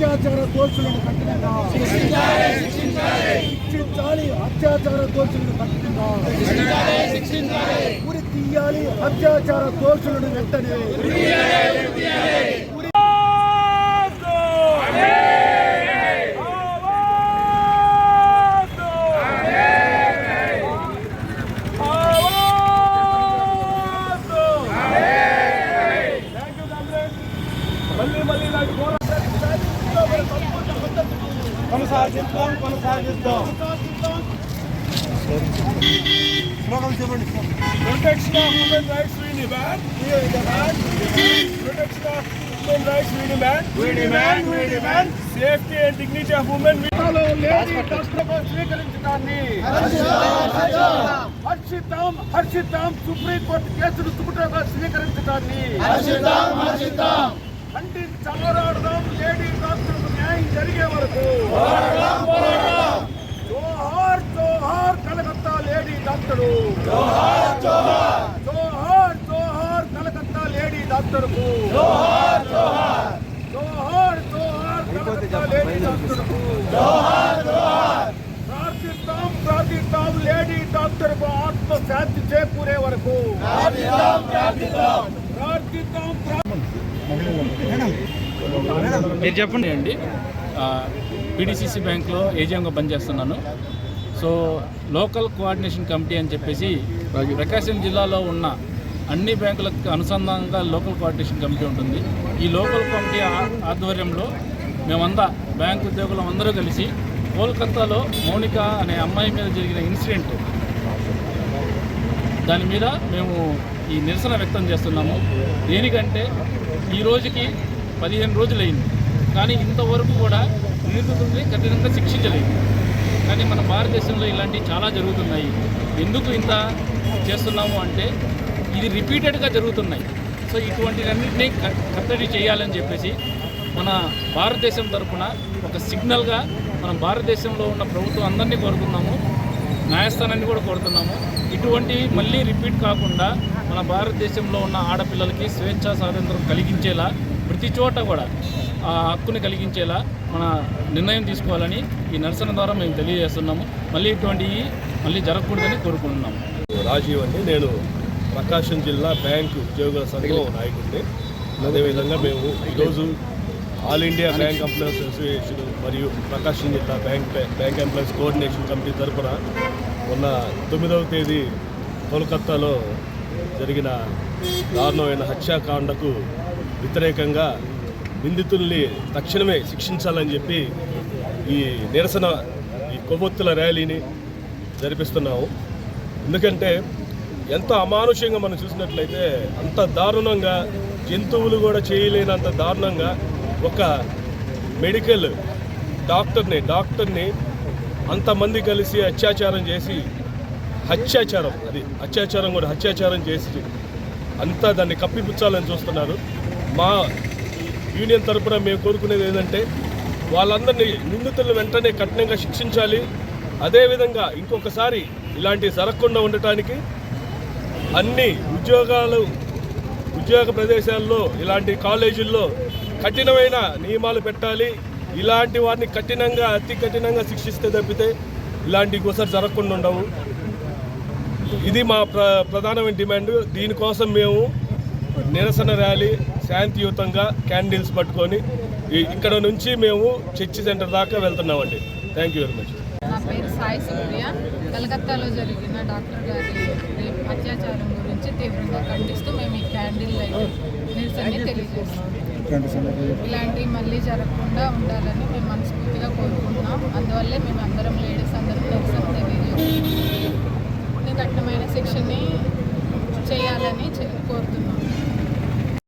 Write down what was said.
అత్యాచార దోషులను కఠినంగా శిక్షించాలి అత్యాచార దోషులను కఠినంగా ఉరి తీయాలి అత్యాచార దోషులను వెంటనే ఉరి మళ్ళీ మళ్ళీ ఇలాంటి పోరాటాలు కొనసాగిద్దాం కొనసాగిద్దాం. We demand. Protection of human rights we demand. We demand. We demand. Safety and dignity of women. We హలో లేడీ డాక్టర్గా స్వీకరించడాన్ని హర్షిద్దాం హర్షిద్దాం సుప్రీంకోర్టు కేసును సుకుటగా స్వీకరించడాన్ని ఖండి చల్లరాడదాం లేడీ డాక్టర్కు న్యాయం జరిగే వరకు. జోహార్ జోహార్ కలకత్తా లేడీ డాక్టరు. జోహార్ జోహార్ కలకత్తా లేడీ డాక్టర్కు. జోహార్ జోహార్ కలకత్తా లేడీ డాక్టర్కు. ప్రార్థిస్తాం ప్రార్థిస్తాం లేడీ డాక్టర్కు ఆత్మ శాంతి చేకూరే వరకు. ప్రార్థిస్తాం ప్రార్థిస్తాం. మీరు చెప్పండి. అండి పీడిసిసి బ్యాంక్లో ఏజీఎంగా పనిచేస్తున్నాను. సో లోకల్ కోఆర్డినేషన్ కమిటీ అని చెప్పేసి ప్రకాశం జిల్లాలో ఉన్న అన్ని బ్యాంకులకు అనుసంధానంగా లోకల్ కోఆర్డినేషన్ కమిటీ ఉంటుంది. ఈ లోకల్ కమిటీ ఆధ్వర్యంలో మేమంతా బ్యాంక్ ఉద్యోగులం అందరూ కలిసి కోల్కతాలో మౌనిక అనే అమ్మాయి మీద జరిగిన ఇన్సిడెంట్ దాని మీద మేము ఈ నిరసన వ్యక్తం చేస్తున్నాము. దేనికంటే ఈ రోజుకి పదిహేను రోజులైంది. కానీ ఇంతవరకు కూడా నిందితుల్ని కఠినంగా శిక్షించలేదు. కానీ మన భారతదేశంలో ఇలాంటివి చాలా జరుగుతున్నాయి. ఎందుకు ఇంత చేస్తున్నాము అంటే ఇది రిపీటెడ్గా జరుగుతున్నాయి. సో ఇటువంటివన్నింటినీ కట్టడి చేయాలని చెప్పేసి మన భారతదేశం తరఫున ఒక సిగ్నల్గా మనం భారతదేశంలో ఉన్న ప్రభుత్వం అందరినీ కోరుతున్నాము. న్యాయస్థానాన్ని కూడా కోరుతున్నాము. ఇటువంటివి మళ్ళీ రిపీట్ కాకుండా మన భారతదేశంలో ఉన్న ఆడపిల్లలకి స్వేచ్ఛా స్వాతంత్రం కలిగించేలా ప్రతి చోట కూడా ఆ హక్కుని కలిగించేలా మన నిర్ణయం తీసుకోవాలని ఈ నిరసన ద్వారా మేము తెలియజేస్తున్నాము. మళ్ళీ ఇటువంటివి మళ్ళీ జరగకూడదని కోరుకుంటున్నాము. రాజీవ్ అండి. నేను ప్రకాశం జిల్లా బ్యాంకు ఉద్యోగుల సంఘం నాయకుడిని. అదేవిధంగా మేము ఈరోజు all India bank employees association మరియు ప్రకాశం జిల్లా bank bank employees coordination committee తరఫున ఉన్న తొమ్మిదవ తేదీ కోల్కత్తాలో జరిగిన దారుణమైన హత్యాకాండకు వ్యతిరేకంగా నిందితుల్ని తక్షణమే శిక్షించాలని చెప్పి ఈ నిరసన ఈ కొవ్వొత్తుల ర్యాలీని జరిపిస్తున్నాము. ఎందుకంటే ఎంత అమానుష్యంగా మనం చూసినట్లయితే అంత దారుణంగా జంతువులు కూడా చేయలేనంత దారుణంగా ఒక మెడికల్ డాక్టర్ని డాక్టర్ని అంతమంది కలిసి అత్యాచారం చేసి హత్యాచారం అది అత్యాచారం కూడా హత్యాచారం చేసి అంతా దాన్ని కప్పిపుచ్చాలని చూస్తున్నారు. మా యూనియన్ తరఫున మేము కోరుకునేది ఏంటంటే వాళ్ళందరినీ నిందితులు వెంటనే కఠినంగా శిక్షించాలి. అదేవిధంగా ఇంకొకసారి ఇలాంటివి జరగకుండా ఉండటానికి అన్ని ఉద్యోగాలు ఉద్యోగ ప్రదేశాల్లో ఇలాంటి కాలేజీల్లో కఠినమైన నియమాలు పెట్టాలి. ఇలాంటి వారిని కఠినంగా అతి కఠినంగా శిక్షిస్తే తప్పితే ఇలాంటి ఒకసారి జరగకుండా ఉండవు. ఇది మా ప్ర ప్రధానమైన డిమాండ్. దీనికోసం మేము నిరసన ర్యాలీ శాంతియుతంగా క్యాండిల్స్ పట్టుకొని ఇక్కడ నుంచి మేము చర్చి సెంటర్ దాకా వెళ్తున్నామండి. థ్యాంక్ యూ వెరీ మచ్ నా పేరు సాయి సుప్రియ కలకత్తాలో జరిగిన డాక్టర్ గారి అత్యాచారం గురించి తీవ్రంగా ఖండిస్తూ మేము ఈ క్యాండిల్ లైట్ నిరసనని తెలియజేస్తాం ఇలాంటివి మళ్ళీ జరగకుండా ఉండాలని మేము మనస్ఫూర్తిగా కోరుకుంటున్నాం. అందువల్లే మేము అందరం లేడీస్